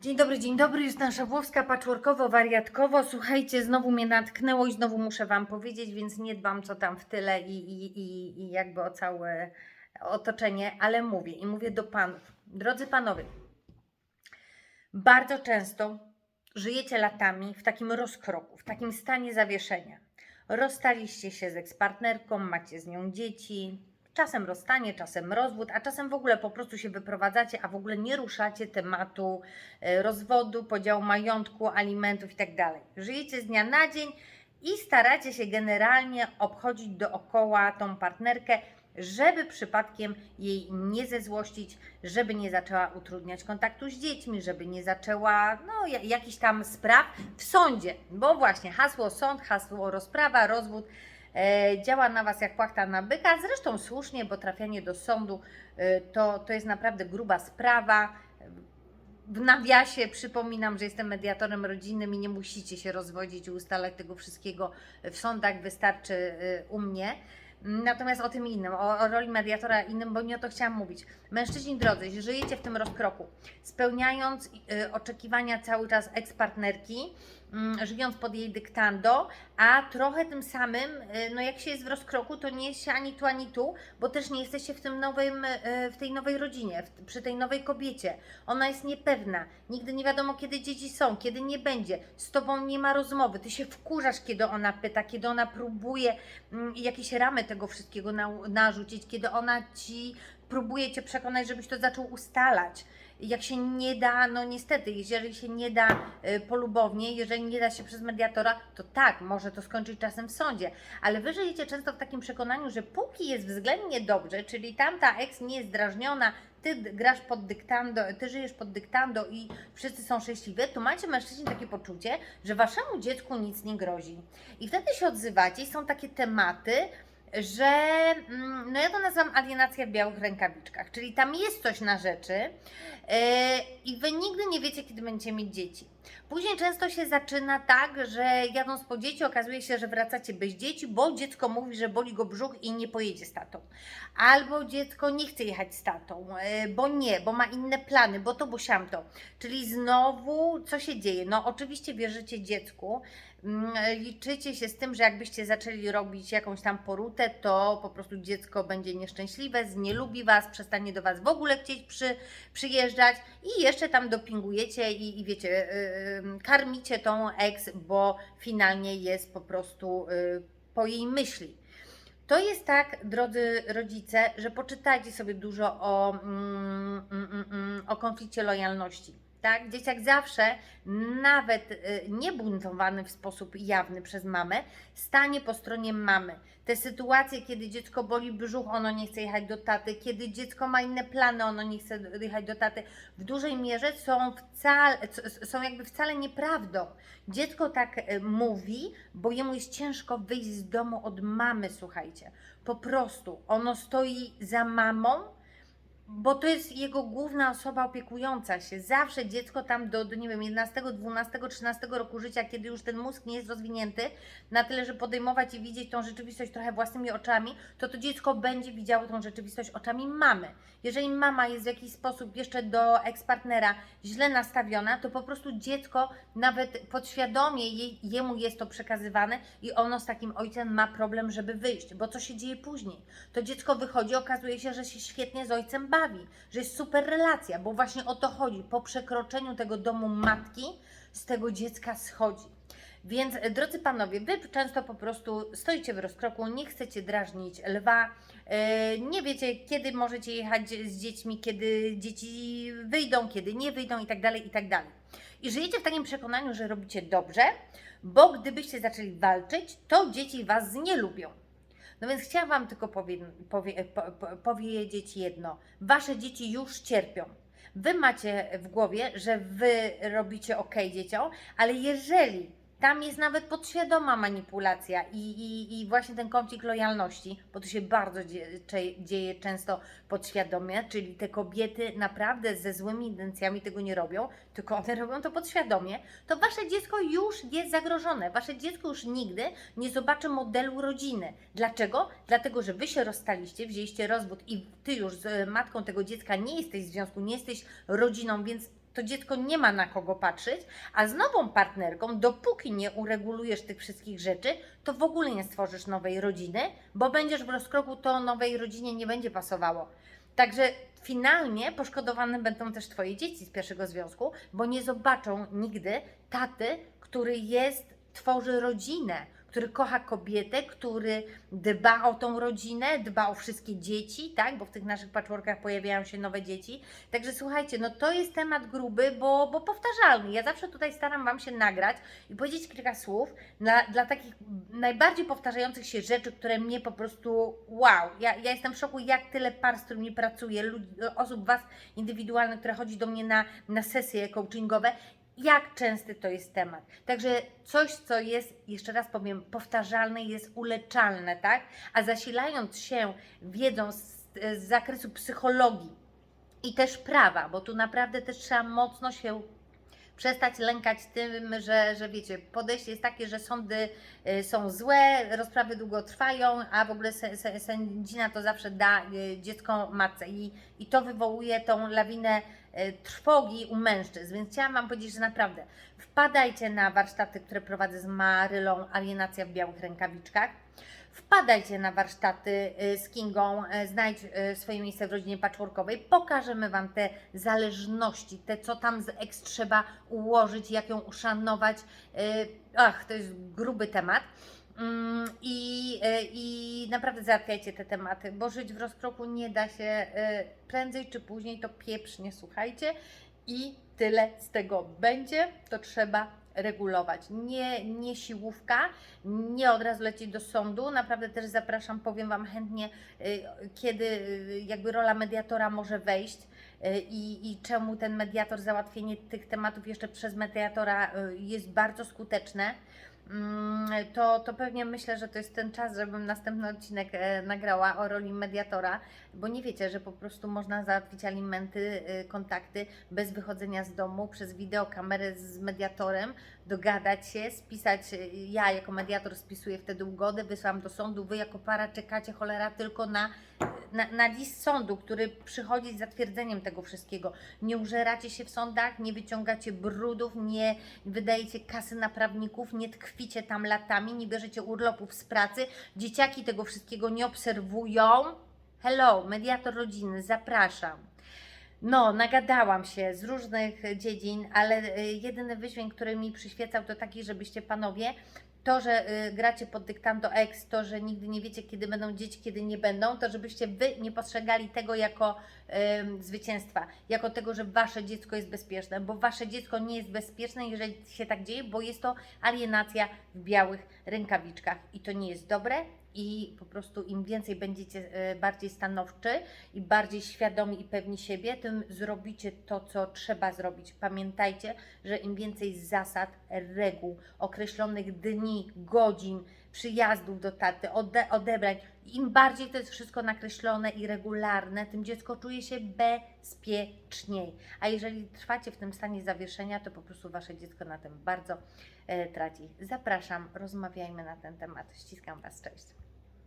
Dzień dobry, dzień dobry, Justyna Szabłowska, patchworkowo, wariatkowo. Słuchajcie, znowu mnie natknęło i znowu muszę Wam powiedzieć, więc nie dbam co tam w tyle i, i, i, i jakby o całe otoczenie, ale mówię i mówię do Panów. Drodzy Panowie, bardzo często żyjecie latami w takim rozkroku, w takim stanie zawieszenia. Rozstaliście się z ekspartnerką, macie z nią dzieci, czasem rozstanie, czasem rozwód, a czasem w ogóle po prostu się wyprowadzacie, a w ogóle nie ruszacie tematu e, rozwodu, podziału majątku, alimentów itd. Żyjecie z dnia na dzień i staracie się generalnie obchodzić dookoła tą partnerkę, żeby przypadkiem jej nie zezłościć, żeby nie zaczęła utrudniać kontaktu z dziećmi, żeby nie zaczęła no, ja- jakichś tam spraw w sądzie, bo właśnie hasło sąd, hasło rozprawa, rozwód działa na Was jak płachta na byka, zresztą słusznie, bo trafianie do sądu e, to, to jest naprawdę gruba sprawa. W nawiasie przypominam, że jestem mediatorem rodzinnym i nie musicie się rozwodzić i ustalać tego wszystkiego w sądach, wystarczy y, u mnie. Natomiast o tym innym, o, o roli mediatora innym, bo nie o to chciałam mówić. Mężczyźni drodzy, żyjecie w tym rozkroku, spełniając y, oczekiwania cały czas ekspartnerki, żyjąc pod jej dyktando, a trochę tym samym, y, no jak się jest w rozkroku, to nie jest się ani tu, ani tu, bo też nie jesteście w tym nowym, y, w tej nowej rodzinie, w, przy tej nowej kobiecie. Ona jest niepewna, nigdy nie wiadomo kiedy dzieci są, kiedy nie będzie, z tobą nie ma rozmowy, ty się wkurzasz, kiedy ona pyta, kiedy ona próbuje mm, jakieś ramy tego wszystkiego na, narzucić, kiedy ona ci próbuje cię przekonać, żebyś to zaczął ustalać. Jak się nie da, no niestety, jeżeli się nie da y, polubownie, jeżeli nie da się przez mediatora, to tak, może to skończyć czasem w sądzie. Ale wy żyjecie często w takim przekonaniu, że póki jest względnie dobrze, czyli tamta ex nie jest drażniona, ty grasz pod dyktando, ty żyjesz pod dyktando i wszyscy są szczęśliwi, to macie mężczyźni takie poczucie, że waszemu dziecku nic nie grozi. I wtedy się odzywacie i są takie tematy, że mm, no ja to nazywam alienacja w białych rękawiczkach, czyli tam jest coś na rzeczy yy, i wy nigdy nie wiecie, kiedy będziecie mieć dzieci. Później często się zaczyna tak, że jadąc po dzieci okazuje się, że wracacie bez dzieci, bo dziecko mówi, że boli go brzuch i nie pojedzie z tatą. Albo dziecko nie chce jechać z tatą, yy, bo nie, bo ma inne plany, bo to, bo siamto. Czyli znowu co się dzieje? No oczywiście wierzycie dziecku, Mm, liczycie się z tym, że jakbyście zaczęli robić jakąś tam porutę, to po prostu dziecko będzie nieszczęśliwe, nie lubi Was, przestanie do Was w ogóle chcieć przy, przyjeżdżać i jeszcze tam dopingujecie i, i wiecie, yy, karmicie tą ex, bo finalnie jest po prostu yy, po jej myśli. To jest tak, drodzy rodzice, że poczytajcie sobie dużo o, mm, mm, mm, o konflikcie lojalności. Tak? Dzieciak zawsze, nawet y, nie buntowany w sposób jawny przez mamę, stanie po stronie mamy. Te sytuacje, kiedy dziecko boli brzuch, ono nie chce jechać do taty, kiedy dziecko ma inne plany, ono nie chce jechać do taty, w dużej mierze są, wcale, są jakby wcale nieprawdą. Dziecko tak y, mówi, bo jemu jest ciężko wyjść z domu od mamy, słuchajcie. Po prostu ono stoi za mamą, bo to jest jego główna osoba opiekująca się. Zawsze dziecko tam do, do nie wiem, 11, 12, 13 roku życia, kiedy już ten mózg nie jest rozwinięty na tyle, że podejmować i widzieć tą rzeczywistość trochę własnymi oczami, to to dziecko będzie widziało tą rzeczywistość oczami mamy. Jeżeli mama jest w jakiś sposób jeszcze do ekspartnera źle nastawiona, to po prostu dziecko nawet podświadomie jej, jemu jest to przekazywane i ono z takim ojcem ma problem, żeby wyjść, bo co się dzieje później? To dziecko wychodzi, okazuje się, że się świetnie z ojcem bawi, że jest super relacja, bo właśnie o to chodzi. Po przekroczeniu tego domu matki z tego dziecka schodzi. Więc e, drodzy panowie, wy często po prostu stoicie w rozkroku, nie chcecie drażnić lwa, e, nie wiecie, kiedy możecie jechać z dziećmi, kiedy dzieci wyjdą, kiedy nie wyjdą i tak dalej, i tak. I żyjecie w takim przekonaniu, że robicie dobrze, bo gdybyście zaczęli walczyć, to dzieci was nie lubią. No więc chciałam Wam tylko powie, powie, po, po, powiedzieć jedno. Wasze dzieci już cierpią. Wy macie w głowie, że Wy robicie ok dzieciom, ale jeżeli tam jest nawet podświadoma manipulacja i, i, i właśnie ten konflikt lojalności, bo to się bardzo dzie, cze- dzieje często podświadomie, czyli te kobiety naprawdę ze złymi intencjami tego nie robią, tylko one robią to podświadomie, to Wasze dziecko już jest zagrożone. Wasze dziecko już nigdy nie zobaczy modelu rodziny. Dlaczego? Dlatego, że Wy się rozstaliście, wzięliście rozwód i Ty już z matką tego dziecka nie jesteś w związku, nie jesteś rodziną, więc to dziecko nie ma na kogo patrzeć, a z nową partnerką, dopóki nie uregulujesz tych wszystkich rzeczy, to w ogóle nie stworzysz nowej rodziny, bo będziesz w rozkroku, to nowej rodzinie nie będzie pasowało. Także finalnie poszkodowane będą też Twoje dzieci z pierwszego związku, bo nie zobaczą nigdy taty, który jest, tworzy rodzinę, który kocha kobietę, który dba o tą rodzinę, dba o wszystkie dzieci, tak? Bo w tych naszych patchworkach pojawiają się nowe dzieci. Także słuchajcie, no to jest temat gruby, bo, bo powtarzalny. Ja zawsze tutaj staram Wam się nagrać i powiedzieć kilka słów dla, dla takich najbardziej powtarzających się rzeczy, które mnie po prostu wow. Ja, ja jestem w szoku, jak tyle par, z którymi pracuję, ludzi, osób Was indywidualnych, które chodzi do mnie na, na sesje coachingowe jak częsty to jest temat. Także coś, co jest, jeszcze raz powiem, powtarzalne, jest uleczalne, tak? A zasilając się wiedzą z, z zakresu psychologii i też prawa, bo tu naprawdę też trzeba mocno się przestać lękać tym, że, że wiecie, podejście jest takie, że sądy y, są złe, rozprawy długo trwają, a w ogóle sędzina to zawsze da y, dziecko matce i, i to wywołuje tą lawinę y, trwogi u mężczyzn. Więc chciałam Wam powiedzieć, że naprawdę wpadajcie na warsztaty, które prowadzę z Marylą Alienacja w białych rękawiczkach. Wpadajcie na warsztaty y, z Kingą, y, znajdź y, swoje miejsce w rodzinie patchworkowej. Pokażemy Wam te zależności, te co tam z ex trzeba ułożyć, jak ją uszanować. Ach, to jest gruby temat. Mm, I, I naprawdę załatwiajcie te tematy, bo żyć w rozkroku nie da się prędzej czy później, to pieprznie, słuchajcie. I tyle z tego będzie, to trzeba regulować. Nie, nie siłówka, nie od razu lecieć do sądu. Naprawdę też zapraszam, powiem Wam chętnie, y, kiedy y, jakby rola mediatora może wejść. y, I, I czemu ten mediator, załatwienie tych tematów jeszcze przez mediatora jest bardzo skuteczne, to, to pewnie myślę, że to jest ten czas, żebym następny odcinek e, nagrała o roli mediatora, bo nie wiecie, że po prostu można załatwić alimenty, e, kontakty bez wychodzenia z domu, przez wideokamerę z mediatorem, dogadać się, spisać, e, ja jako mediator spisuję wtedy ugodę, wysyłam do sądu, Wy jako para czekacie cholera tylko na, na, na list sądu, który przychodzi z zatwierdzeniem tego wszystkiego. Nie użeracie się w sądach, nie wyciągacie brudów, nie wydajecie kasy na prawników, nie tkwicie tam latami, nie bierzecie urlopów z pracy, dzieciaki tego wszystkiego nie obserwują. Hello, mediator rodziny, zapraszam. No, nagadałam się z różnych dziedzin, ale y, jedyny wydźwięk, który mi przyświecał, to taki, żebyście panowie, to, że y, gracie pod dyktando ex, to, że nigdy nie wiecie, kiedy będą dzieci, kiedy nie będą, to żebyście wy nie postrzegali tego jako ym, zwycięstwa, jako tego, że wasze dziecko jest bezpieczne, bo wasze dziecko nie jest bezpieczne, jeżeli się tak dzieje, bo jest to alienacja w białych rękawiczkach. I to nie jest dobre i po prostu im więcej będziecie e, bardziej stanowczy i bardziej świadomi i pewni siebie, tym zrobicie to, co trzeba zrobić. Pamiętajcie, że im więcej zasad, reguł, określonych dni, godzin, przyjazdów do taty, ode odebrań, im bardziej to jest wszystko nakreślone i regularne, tym dziecko czuje się bezpieczniej. A jeżeli trwacie w tym stanie zawieszenia, to po prostu wasze dziecko na tym bardzo e, traci. Zapraszam, rozmawiajmy na ten temat. Ściskam Was, cześć.